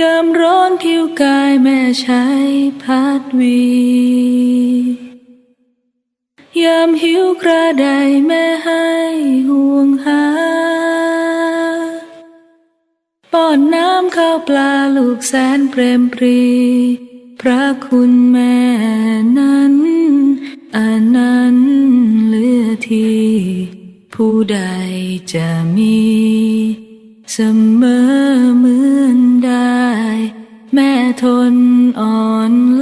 ยามร้อนผิวกายแม่ใช้พัดวี ยามหิวกระไดแม่ให้ห่วงหา ป้อนน้ำข้าวปลาลูกแสนเปรมปรี พระคุณแม่นั้นอันนั้นเลือที่ผู้ใดจะมี เสมอเมือ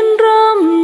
นร่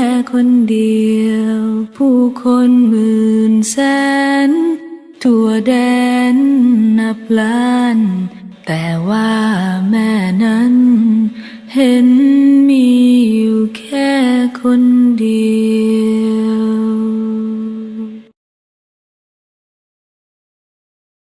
่ คนเดียว ผู้คนหมื่นแสน ทั่วแดนนับล้าน แต่ว่าแม่นั้น เห็นมีอยู่แค่คนเดียว